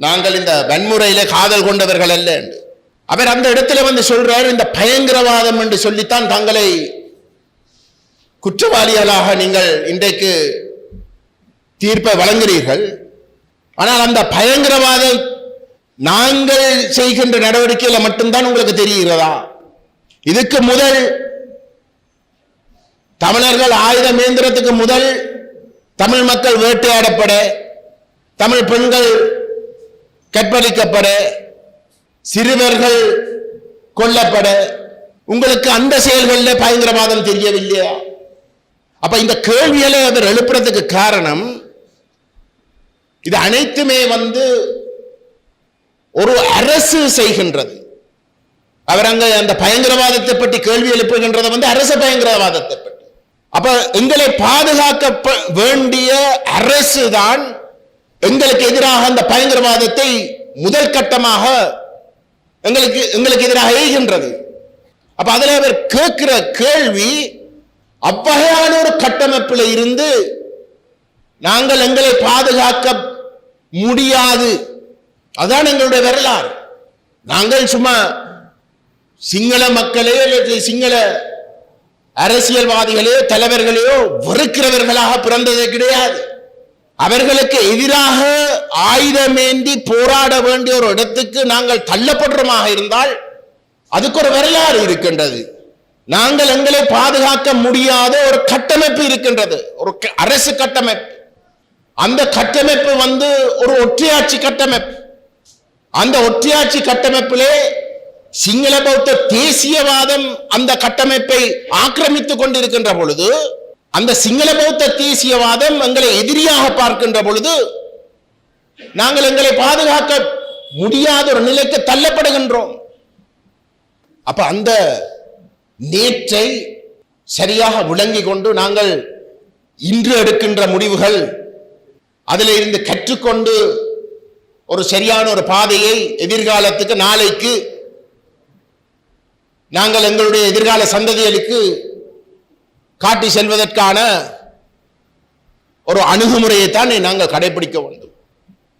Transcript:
நாங்கள் இந்த வன்முறையிலே காதல் கொண்டவர்கள் அல்ல என்று. அவர் அந்த இடத்துல வந்து சொல்றார் இந்த பயங்கரவாதம் என்று சொல்லித்தான் தங்களை குற்றவாளிகளாக நீங்கள் இன்றைக்கு தீர்ப்பை வழங்குகிறீர்கள் ஆனால் அந்த பயங்கரவாதம் நாங்கள் செய்கின்ற நடவடிக்கையில மட்டும்தான் உங்களுக்கு தெரிகிறதா? இதுக்கு முதல் தமிழர்கள் ஆயுதம் மேந்திரத்துக்கு முதல் தமிழ் மக்கள் வேட்டையாடப்பட தமிழ் பெண்கள் கற்பழிக்கப்பட சிறுவர்கள் கொல்லப்பட உங்களுக்கு அந்த செயல்களில் பயங்கரவாதம் தெரியவில்லையா? அப்ப இந்த கேள்விகளை அவர் எழுப்புறதுக்கு காரணம் இது அனைத்துமே வந்து ஒரு அரசு செய்கின்றது. அவர் அங்க அந்த பயங்கரவாதத்தை பற்றி கேள்வி எழுப்புகின்றதை வந்து அரசு பயங்கரவாதத்தை பற்றி. அப்ப எங்களை பாதுகாக்க வேண்டிய அரசு தான் எங்களுக்கு எதிராக அந்த பயங்கரவாதத்தை முதல் கட்டமாக எங்களுக்கு எங்களுக்கு எதிராக எய்கின்றது அப்ப அதில் அவர் கேட்கிற கேள்வி அவ்வகையான ஒரு கட்டமைப்பில் இருந்து நாங்கள் எங்களை பாதுகாக்க முடியாது. அதான் எங்களுடைய வரலாறு. நாங்கள் சும்மா சிங்கள மக்களே சிங்கள அரசியல்வாதிகளையோ தலைவர்களையோ வெறுக்கிறவர்களாக பிறந்ததே கிடையாது. அவர்களுக்கு எதிராக ஆயுதமேந்தி போராட வேண்டிய ஒரு இடத்துக்கு நாங்கள் தள்ளப்படுறோமாக இருந்தால் அதுக்கு ஒரு வரலாறு இருக்கின்றது. நாங்கள் எங்களை பாதுகாக்க முடியாத ஒரு கட்டமைப்பு இருக்கின்றது. ஒரு அரசு கட்டமைப்பு. அந்த கட்டமைப்பு வந்து ஒரு ஒற்றையாட்சி கட்டமைப்பு. அந்த ஒற்றையாட்சி கட்டமைப்பிலே சிங்கள பௌத்த தேசியவாதம் அந்த கட்டமைப்பை ஆக்கிரமித்துக் கொண்டிருக்கின்ற பொழுது அந்த சிங்கள பௌத்த தேசியவாதம் எங்களை எதிரியாக பார்க்கின்ற பொழுது நாங்கள் எங்களை பாதுகாக்க முடியாத ஒரு நிலைக்கு தள்ளப்படுகின்றோம். அப்ப அந்த நேற்றை சரியாக விளங்கி கொண்டு நாங்கள் இன்று எடுக்கின்ற முடிவுகள் அதில் இருந்து கற்றுக்கொண்டு ஒரு சரியான ஒரு பாதையை எதிர்காலத்துக்கு நாளைக்கு நாங்கள் எங்களுடைய எதிர்கால சந்ததிகளுக்கு காட்டி செல்வதற்கான ஒரு அணுகுமுறையைத்தான் நாங்கள் கடைபிடிக்க வேண்டும்.